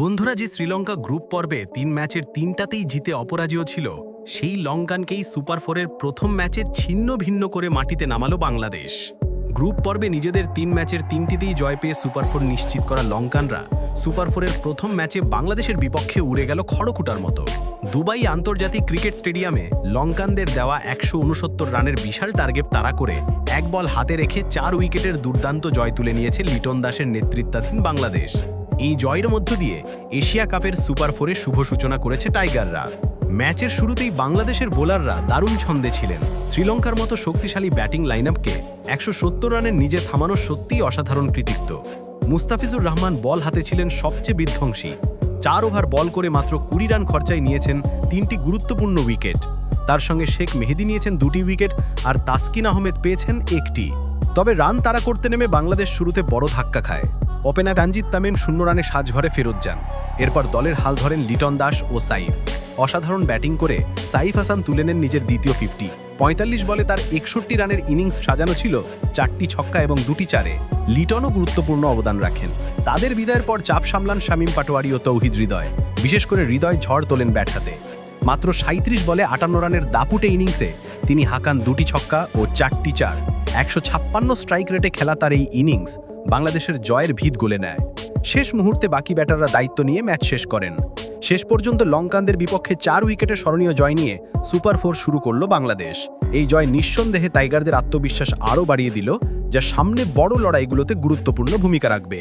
বন্ধুরা যে শ্রীলঙ্কা গ্রুপ পর্বে তিন ম্যাচের তিনটাতেই জিতে অপরাজেয় ছিল, সেই লঙ্কানকেই সুপার ফোরের প্রথম ম্যাচে ছিন্ন ভিন্ন করে মাটিতে নামালো বাংলাদেশ। গ্রুপ পর্বে নিজেদের তিন ম্যাচের তিনটিতেই জয় পেয়ে সুপার ফোর নিশ্চিত করা লঙ্কানরা সুপার ফোরের প্রথম ম্যাচে বাংলাদেশের বিপক্ষে উড়ে গেল খড়কুটার মতো। দুবাই আন্তর্জাতিক ক্রিকেট স্টেডিয়ামে লঙ্কানদের দেওয়া একশো উনসত্তর রানের বিশাল টার্গেট তাড়া করে এক বল হাতে রেখে চার উইকেটের দুর্দান্ত জয় তুলে নিয়েছে লিটন দাসের নেতৃত্বাধীন বাংলাদেশ। এই জয়ের মধ্য দিয়ে এশিয়া কাপের সুপার ফোরে শুভ সূচনা করেছে টাইগাররা। ম্যাচের শুরুতেই বাংলাদেশের বোলাররা দারুণ ছন্দে ছিলেন। শ্রীলঙ্কার মতো শক্তিশালী ব্যাটিং লাইনআপকে একশো সত্তর রানের নিজে থামানো সত্যিই অসাধারণ কৃতিত্ব। মুস্তাফিজুর রহমান বল হাতে ছিলেন সবচেয়ে বিধ্বংসী। চার ওভার বল করে মাত্র কুড়ি রান খরচায় নিয়েছেন তিনটি গুরুত্বপূর্ণ উইকেট। তার সঙ্গে শেখ মেহেদি নিয়েছেন দুটি উইকেট আর তাসকিন আহমেদ পেয়েছেন একটি। তবে রান তাড়া করতে নেমে বাংলাদেশ শুরুতে বড় ধাক্কা খায়। ওপেনার তানজিদ তামিম শূন্য রানে সাজঘরে ফেরত যান। এরপর দলের হাল ধরেন লিটন দাস ও সাইফ। অসাধারণ ব্যাটিং করে সাইফ হাসান তুলে নেন নিজের দ্বিতীয় ফিফটি পঁয়তাল্লিশ বলে তার একষট্টি রানের ইনিংস সাজানো ছিল চারটি ছক্কা এবং দুটি চারে। লিটনও গুরুত্বপূর্ণ অবদান রাখেন। তাদের বিদায়ের পর চাপ সামলান শামীম পাটোয়ারি ও তৌহিদ হৃদয়। বিশেষ করে হৃদয় ঝড় তোলেন ব্যাট হাতে। মাত্র সাঁত্রিশ বলে আটান্ন রানের দাপুটে ইনিংসে তিনি হাঁকান দুটি ছক্কা ও চারটি চার। একশো স্ট্রাইক রেটে খেলা তার এই ইনিংস। বাংলাদেশের জয়ের ভিত গলে নেয়। শেষ মুহূর্তে বাকি ব্যাটাররা দায়িত্ব নিয়ে ম্যাচ শেষ করেন। শেষ পর্যন্ত লঙ্কানদের বিপক্ষে চার উইকেটে স্মরণীয় জয় নিয়ে সুপার ফোর শুরু করল বাংলাদেশ। এই জয় নিঃসন্দেহে টাইগারদের আত্মবিশ্বাস আরও বাড়িয়ে দিল, যা সামনে বড় লড়াইগুলোতে গুরুত্বপূর্ণ ভূমিকা রাখবে।